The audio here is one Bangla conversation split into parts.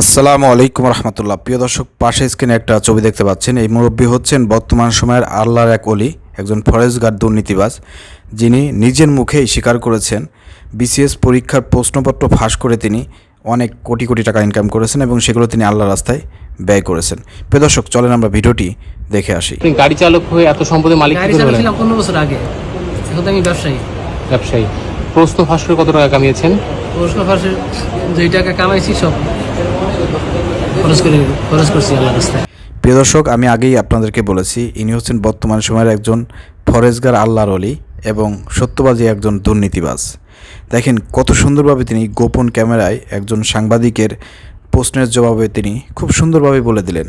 আসসালামু আলাইকুম রহমতুল্লাহ। প্রিয় দর্শক পাশে স্ক্রিনে একটা ছবি দেখতে পাচ্ছেন। এই মুরব্বী হচ্ছেন বর্তমান সময়ের আল্লাহর এক অলি একজন ফরেস্ট গার্ড দুর্নীতিবাজ যিনি নিজের মুখেই স্বীকার করেছেন বিসিএস পরীক্ষার প্রশ্নপত্র ফাঁস করে তিনি অনেক কোটি কোটি টাকা ইনকাম করেছেন এবং সেগুলো তিনি আল্লাহ রাস্তায় ব্যয় করেছেন। প্রিয় দর্শক চলেন আমরা ভিডিওটি দেখে আসি। আপনি গাড়ি চালক হয়ে এত সম্পদের মালিক পনেরো বছর আগে। এখন আমি ব্যবসায়ী। ব্যবসায়ী। প্রশ্ন ফাঁস করে কত টাকা কামিয়েছেন? প্রশ্ন ফাঁসে যেই টাকা কামাইছি সব। খরচ করে, খরচ করছি আল্লাহ রাস্তায়। প্রিয় দর্শক, আমি আগেই আপনাদেরকে বলেছি, ইনি হচ্ছেন বর্তমান সময়ের একজন ফরেজগার আল্লাহর অলি এবং সত্যবাদী একজন দুর্নীতিবাজ। দেখেন, কত সুন্দরভাবে তিনি গোপন ক্যামেরায় একজন সাংবাদিকের প্রশ্নের জবাবে তিনি খুব সুন্দরভাবে বলে দিলেন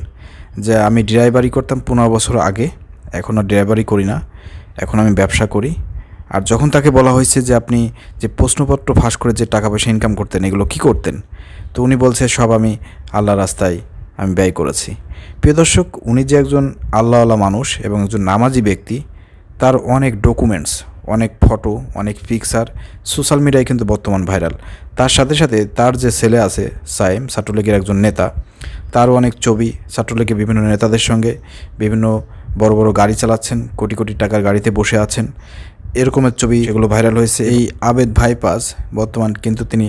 যে, আমি ড্রাইভারি করতাম পনেরো বছর আগে, এখন আর ড্রাইভারি করি না, এখন আমি ব্যবসা করি। আর যখন তাকে বলা হয়েছে যে আপনি যে প্রশ্নপত্র ফাঁস করে যে টাকা পয়সা ইনকাম করতেন, এগুলো কি করতেন? তো উনি বলছে, সব আমি আল্লাহ রাস্তায় আমি ব্যয় করেছি। প্রিয় দর্শক, উনি যে একজন আল্লাহওয়ালা মানুষ এবং একজন নামাজি ব্যক্তি, তার অনেক ডকুমেন্টস অনেক ফটো অনেক পিকচার সোশ্যাল মিডিয়ায় কিন্তু বর্তমান ভাইরাল তার সাথে সাথে তার যে ছেলে আছে সাইম ছাত্রলীগের একজন নেতা, তারও অনেক ছবি ছাত্রলীগের বিভিন্ন নেতাদের সঙ্গে বিভিন্ন বড় বড় গাড়ি চালাচ্ছেন, কোটি কোটি টাকার গাড়িতে বসে আছেন। এরকমের ছবি এগুলো ভাইরাল হয়েছে। এই আবেদ ভাইপাস বর্তমান কিন্তু তিনি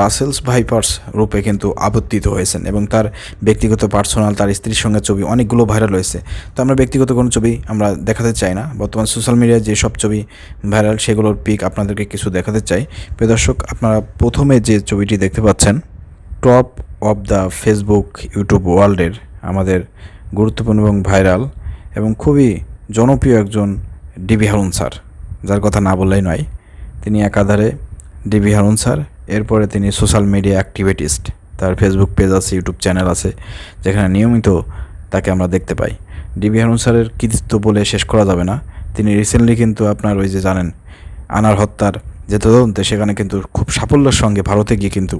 রাসেলস ভাইপার্স রূপে কিন্তু আবর্তিত হয়েছেন এবং তার ব্যক্তিগত পার্সোনাল তার স্ত্রীর সঙ্গে ছবি অনেকগুলো ভাইরাল হয়েছে। তো আমরা ব্যক্তিগত কোনো ছবি আমরা দেখাতে চাই না। বর্তমান সোশ্যাল মিডিয়ায় যে সব ছবি ভাইরাল সেগুলোর পিক আপনাদেরকে কিছু দেখাতে চাই। প্রিয় দর্শক, আপনারা প্রথমে যে ছবিটি দেখতে পাচ্ছেন, top of the Facebook YouTube ওয়ার্ল্ডের আমাদের গুরুত্বপূর্ণ এবং ভাইরাল এবং খুবই জনপ্রিয় একজন ডিবি হারুন স্যার। যার কথা না বললেই নয়, তিনি একাধারে ডিবি হারুন স্যার, এরপরে তিনি সোশ্যাল মিডিয়া অ্যাক্টিভিটিস্ট। তার ফেসবুক পেজ আছে, ইউটিউব চ্যানেল আছে, যেখানে নিয়মিত তাকে আমরা দেখতে পাই। ডিবি হারুন স্যারের কৃতিত্ব বলে শেষ করা যাবে না। তিনি রিসেন্টলি কিন্তু আপনার ওই যে জানেন, আনার হত্যার যে তদন্তে সেখানে কিন্তু খুব সাফল্যের সঙ্গে ভারতে গিয়ে কিন্তু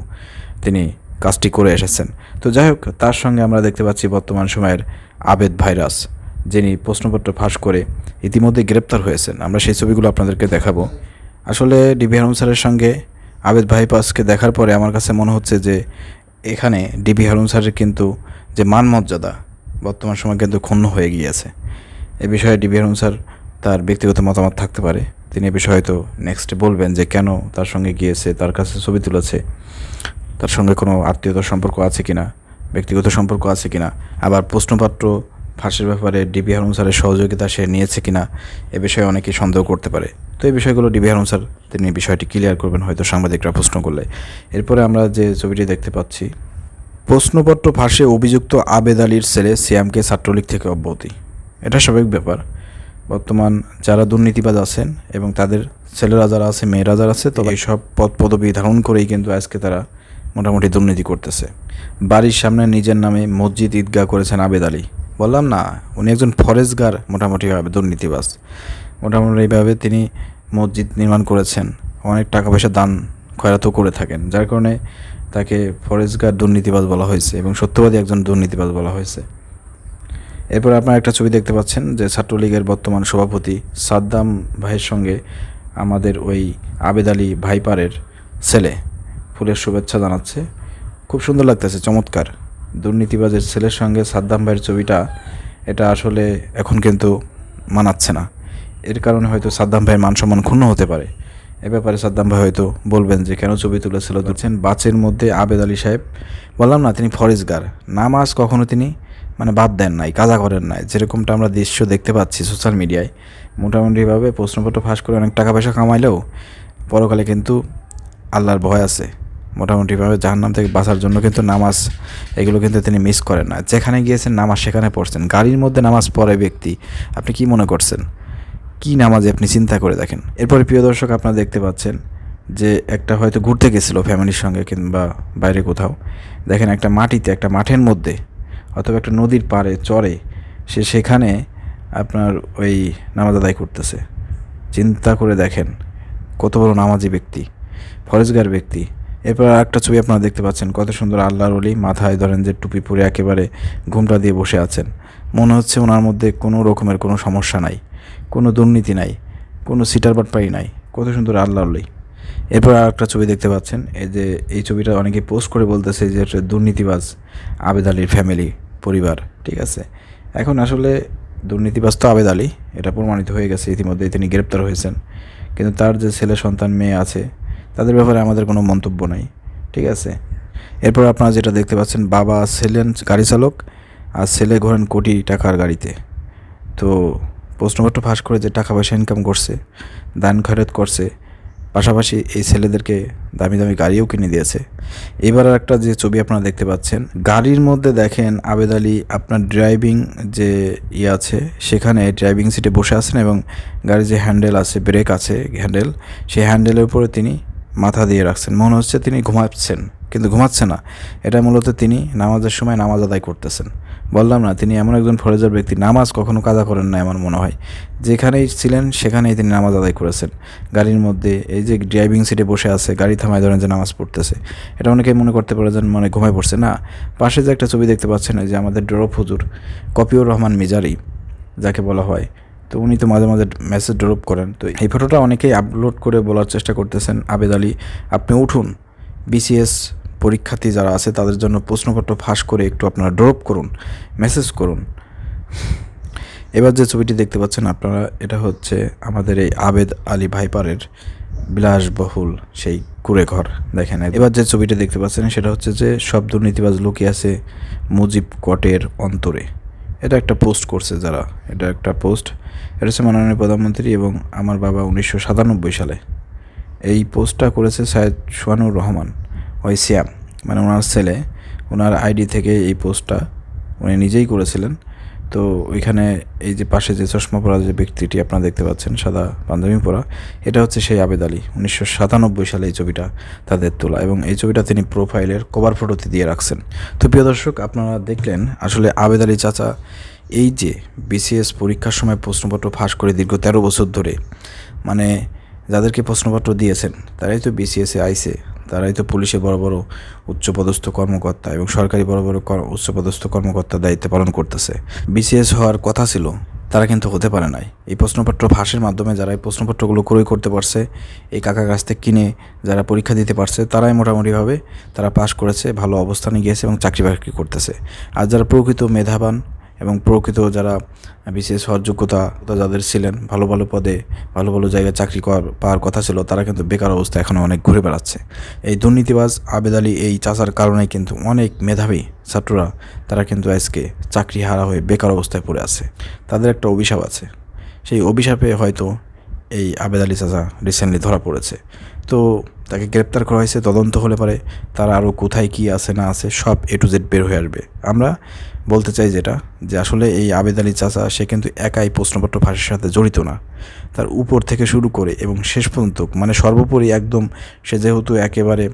তিনি কাজটি করে এসেছেন। তো যাই হোক, তার সঙ্গে আমরা দেখতে পাচ্ছি বর্তমান সময়ের আবেদ ভাইরাস। যিনি প্রশ্নপত্র ফাঁস করে ইতিমধ্যে গ্রেপ্তার হয়েছেন। আমরা সেই ছবিগুলো আপনাদেরকে দেখাবো। আসলে ডিবি হারুন স্যারের সঙ্গে আবেদ ভাইপাসকে দেখার পরে আমার কাছে মনে হচ্ছে যে এখানে ডিবি হারুন স্যারের কিন্তু যে মান মর্যাদা বর্তমান সময় কিন্তু ক্ষুণ্ণ হয়ে গিয়েছে। এ বিষয়ে ডিবি হারুন স্যার তার ব্যক্তিগত মতামত থাকতে পারে। তিনি এ বিষয়ে হয়তো নেক্সটে বলবেন যে কেন তার সঙ্গে গিয়েছে, তার কাছে ছবি তুলেছে, তার সঙ্গে কোনো আত্মীয়তার সম্পর্ক আছে কিনা, ব্যক্তিগত সম্পর্ক আছে কিনা। আবার প্রশ্নপত্র ফাঁসের ব্যাপারে ডিবি হারুন স্যারের সহযোগিতা সে নিয়েছে কিনা এ বিষয়ে অনেকেই সন্দেহ করতে পারে। তো এই বিষয়গুলো ডিবি হারুন স্যার, তিনি বিষয়টি ক্লিয়ার করবেন হয়তো সাংবাদিকরা প্রশ্ন করলে। এরপরে আমরা যে ছবিটি দেখতে পাচ্ছি, প্রশ্নপত্র ফাঁসে অভিযুক্ত আবেদ আলীর ছেলে সিয়ামকে ছাত্রলীগ থেকে অব্যাহতি। এটা স্বাভাবিক ব্যাপার। বর্তমান যারা দুর্নীতিবাজ আছেন এবং তাদের ছেলেরা যারা আছে, মেয়েরা যারা আছে, তবে এইসব পদ পদবি ধারণ করেই কিন্তু আজকে তারা মোটামুটি দুর্নীতি করতেছে। বাড়ির সামনে নিজের নামে মসজিদ ঈদগাহ করেছেন আবেদ আলী। বললাম, না, উনি একজন ফরেস্টগার মোটামুটিভাবে দুর্নীতিবাস মোটামুটি এইভাবে তিনি মসজিদ নির্মাণ করেছেন। অনেক টাকা পয়সা দান খয়রাতও করে থাকেন, যার কারণে তাকে ফরেস্টগার দুর্নীতিবাজ বলা হয়েছে এবং সত্যবাদী একজন দুর্নীতিবাজ বলা হয়েছে। এরপর আপনারা একটা ছবি দেখতে পাচ্ছেন যে ছাত্রলীগের বর্তমান সভাপতি সাদ্দাম ভাইয়ের সঙ্গে আমাদের ওই আবেদ আলী ভাইপারের ছেলে। ফুলের শুভেচ্ছা জানাচ্ছে। খুব সুন্দর লাগতেছে, চমৎকার। দুর্নীতিবাজের ছেলের সঙ্গে সাদ্দাম ভাইয়ের ছবিটা, এটা আসলে এখন কিন্তু মানাচ্ছে না। এর কারণে হয়তো সাদ্দাম ভাইয়ের মান সম্মান ক্ষুণ্ণ হতে পারে। এ ব্যাপারে সাদ্দাম ভাই হয়তো বলবেন যে, কেন ছবি তুলেছিল? ধরছেন বাচের মধ্যে আবেদ আলী সাহেব। বললাম, না, তিনি ফরেজগার নামাজ কখনো তিনি মানে বাদ দেন নাই, কাজা করেন নাই। যেরকমটা আমরা দৃশ্য দেখতে পাচ্ছি সোশ্যাল মিডিয়ায়, মোটামুটিভাবে প্রশ্নপত্র ফাঁস করে অনেক টাকা পয়সা কামাইলেও পরকালে কিন্তু আল্লাহর ভয় আছে। মোটামুটিভাবে জাহান্নাম থেকে বাঁচার জন্য কিন্তু নামাজ, এগুলো কিন্তু তিনি মিস করেন না। যেখানে গিয়েছেন নামাজ সেখানে পড়ছেন। গাড়ির মধ্যে নামাজ পড়ে ব্যক্তি, আপনি কি মনে করছেন? কি নামাজে আপনি চিন্তা করে দেখেন? এরপরে প্রিয় দর্শক, আপনারা দেখতে পাচ্ছেন যে একটা হয়তো ঘুরতে গেছিল ফ্যামিলির সঙ্গে কিংবা বাইরে কোথাও। দেখেন একটা মাটিতে, একটা মাঠের মধ্যে অথবা একটা নদীর পাড়ে, চরে সে সেখানে আপনার ওই নামাজ আদায় করতেছে। চিন্তা করে দেখেন কত বড় নামাজি ব্যক্তি, ফরেজগার ব্যক্তি। এরপর একটা ছবি আপনারা দেখতে পাচ্ছেন। কত সুন্দর আল্লাহর অলি মাথায় ধরেন যে টুপি পরে একেবারে ঘুমটা দিয়ে বসে আছেন। মনে হচ্ছে ওনার মধ্যে কোনো রকমের কোনো সমস্যা নাই, কোনো দুর্নীতি নাই, কোনো সিটার বাটপাই নাই। কত সুন্দর আল্লাহর অলি এরপর আর একটা ছবি দেখতে পাচ্ছেন। এই যে, এই ছবিটা অনেকে পোস্ট করে বলতেছে যে দুর্নীতিবাজ আবেদ আলীর ফ্যামিলি, পরিবার, ঠিক আছে? এখন আসলে দুর্নীতিবাজ তো আবেদ আলী, এটা প্রমাণিত হয়ে গেছে ইতিমধ্যে তিনি গ্রেপ্তার হয়েছেন। কিন্তু তার যে ছেলে, সন্তান, মেয়ে আছে তাদের ব্যাপারে আমাদের কোনো মন্তব্য নাই, ঠিক আছে? এরপর আপনারা যেটা দেখতে পাচ্ছেন, বাবা ছিলেন গাড়ি চালক আর ছেলে ঘোরেন কোটি টাকার গাড়িতে। তো প্রশ্নপত্র ফাঁস করে যে টাকা পয়সা ইনকাম করছে, দান খয়রত করছে, পাশাপাশি এই ছেলেদেরকে দামি দামি গাড়িও কিনে দিয়েছে। এবার একটা যে ছবি আপনারা দেখতে পাচ্ছেন, গাড়ির মধ্যে দেখেন আবেদ আলী আপনার ড্রাইভিং যে ইয়ে আছে, সেখানে ড্রাইভিং সিটে বসে আছেন এবং গাড়ির যে হ্যান্ডেল আছে ব্রেক আছে হ্যান্ডেল সেই হ্যান্ডেলের উপরে তিনি মাথা দিয়ে রাখছেন। মনে হচ্ছে তিনি ঘুমাচ্ছেন, কিন্তু ঘুমাচ্ছে না। এটা মূলত তিনি নামাজের সময় নামাজ আদায় করতেছেন। বললাম না, তিনি এমন একজন ফরেজার ব্যক্তি। নামাজ কখনো কাজা করেন না এমন মনে হয়। যেখানেই ছিলেন, সেখানেই তিনি নামাজ আদায় করেছেন। গাড়ির মধ্যে এই যে ড্রাইভিং সিটে বসে আছে, গাড়ি থামায় ধরেন যে নামাজ পড়তেছে। এটা অনেকেই মনে করতে পারে যে মানে ঘুমায় পড়ছে। না, পাশে যে একটা ছবি দেখতে পাচ্ছেন যে আমাদের ডরফ হুজুর, কপিউর রহমান মিজারি, যাকে বলা হয়। তো উনি তো মাঝে মাঝে মেসেজ ড্রপ করেন। তো এই ফটোটা অনেকেই আপলোড করে বলার চেষ্টা করতেছেন। আবেদ আলী, আপনি উঠুন। বিসিএস পরীক্ষার্থী যারা আছে, তাদের জন্য প্রশ্নপত্র ফাঁস করে একটু আপনারা ড্রপ করুন মেসেজ করুন। এবার যে ছবিটি দেখতে পাচ্ছেন আপনারা, এটা হচ্ছে আমাদের এই আবেদ আলী ভাইপারের বিলাসবহুল সেই কুড়ে ঘর দেখেন, এবার যে ছবিটা দেখতে পাচ্ছেন, সেটা হচ্ছে যে সব দুর্নীতিবাজ লুকিয়ে আছে মুজিব কটের অন্তরে। এটা একটা পোস্ট করছে যারা। এটা একটা পোস্ট এটা হচ্ছে মাননীয় প্রধানমন্ত্রী এবং আমার বাবা উনিশশো সাতানব্বই সালে। এই পোস্টটা করেছে সাইদ সোহানুর রহমান, ওই সিয়াম। মানে ওনার ছেলে, ওনার আইডি থেকে এই পোস্টটা উনি নিজেই করেছিলেন। তো ওইখানে এই যে পাশে যে চশমা পরা যে ব্যক্তিটি আপনারা দেখতে পাচ্ছেন, সাদা পাঞ্জাবি পরা, এটা হচ্ছে সেই আবেদ আলী। উনিশশো সাতানব্বই সালে এই ছবিটা তাদের তোলা এবং এই ছবিটা তিনি প্রোফাইলের কভার ফটোতে দিয়ে রাখছেন। তো প্রিয় দর্শক, আপনারা দেখলেন আসলে আবেদ আলী চাচা এই যে বিসিএস পরীক্ষার সময় প্রশ্নপত্র ফাঁস করে দীর্ঘ তেরো বছর ধরে মানে যাদেরকে প্রশ্নপত্র দিয়েছেন, তারাই তো বিসিএসে আইসে তারাই তো পুলিশে বড় বড় উচ্চপদস্থ কর্মকর্তা এবং সরকারি বড় বড় উচ্চপদস্থ কর্মকর্তার দায়িত্ব পালন করতেছে। বিসিএস হওয়ার কথা ছিল, তারা কিন্তু হতে পারে নাই। এই প্রশ্নপত্র ফাঁসের মাধ্যমে যারা এই প্রশ্নপত্রগুলো ক্রয় করতে পারছে, এই কাকা কাছ থেকে কিনে যারা পরীক্ষা দিতে পারছে, তারাই মোটামুটিভাবে তারা পাশ করেছে, ভালো অবস্থানে গিয়েছে এবং চাকরি বাকরি করতেছে। আর যারা প্রকৃত মেধাবান এবং প্রকৃত যারা বিশেষ হওয়ার যোগ্যতা যাদের ছিলেন, ভালো ভালো পদে, ভালো ভালো জায়গায় চাকরি পাওয়ার কথা ছিল, তারা কিন্তু বেকার অবস্থায় এখনও অনেক ঘুরে বেড়াচ্ছে। এই দুর্নীতিবাজ আবেদ আলী এই চাচার কারণে কিন্তু অনেক মেধাবী ছাত্ররা তারা কিন্তু আজকে চাকরি হারা হয়ে বেকার অবস্থায় পড়ে আছে। তাদের একটা অভিশাপ আছে। সেই অভিশাপে হয়তো এই আবেদ আলী চাচা রিসেন্টলি ধরা পড়েছে। তো তাকে গ্রেপ্তার করা হয়েছে, তদন্ত হলে পারে তার আরও কোথায় কী আছে না আছে সব এ টু জেড বের হয়ে আসবে। আমরা বলতে চাই যেটা, যে আসলে এই আবেদ আলী চাচা, সে কিন্তু একাই প্রশ্নপত্র ফাঁসের সাথে জড়িত না। তার উপর থেকে শুরু করে এবং শেষ পর্যন্ত মানে সর্বোপরি একদম সে যেহেতু একেবারে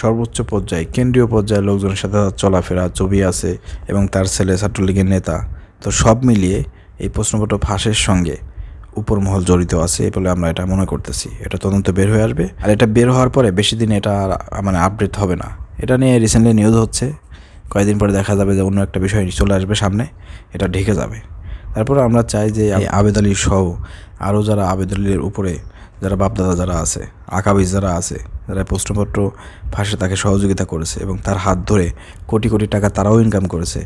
সর্বোচ্চ পর্যায়ে, কেন্দ্রীয় পর্যায়ে লোকজনের সাথে চলাফেরা, ছবি আছে এবং তার ছেলে ছাত্রলীগের নেতা, তো সব মিলিয়ে এই প্রশ্নপত্র ফাঁসের সঙ্গে উপর মহল জড়িত আছে বলে আমরা এটা মনে করতেছি। এটা তদন্ত বের হয়ে আসবে। আর এটা বের হওয়ার পরে বেশি দিন এটা মানে আপডেট হবে না। এটা নিয়ে রিসেন্টলি নিউজ হচ্ছে। কয়েকদিন পরে দেখা যাবে যে অন্য একটা বিষয় চলে আসবে সামনে। এটা ঢেকে যাবে। তারপর আমরা চাই যে আবেদ আলী সহ আরও যারা আবেদ আলীর উপরে যারা বাপদাদা যারা আছে, আকাবিজ যারা আছে, যারা প্রশ্নপত্র ফাঁসে তাকে সহযোগিতা করেছে এবং তার হাত ধরে কোটি কোটি টাকা তারাও ইনকাম করেছে,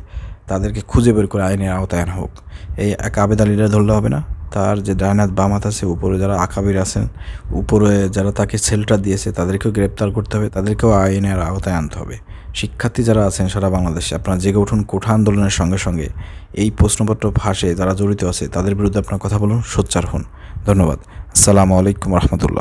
তাদেরকে খুঁজে বের করে আইনের আওতায় আনা হোক। এই এক আবেদ আলীরা ধরলে হবে না? তার যে ডায়নাথ বামাত আছে, উপরে যারা আকাবির আছেন, উপরে যারা তাকে সেল্টার দিয়েছে, তাদেরকেও গ্রেপ্তার করতে হবে, তাদেরকেও আইনের আওতায় আনতে হবে। শিক্ষার্থী যারা আছেন সারা বাংলাদেশে, আপনারা জেগে উঠুন কোঠা আন্দোলনের সঙ্গে সঙ্গে। এই প্রশ্নপত্র ফাঁসে যারা জড়িত আছে, তাদের বিরুদ্ধে আপনার কথা বলুন, সোচ্চার হন। ধন্যবাদ। আসসালামু আলাইকুম রহমতুল্লাহ।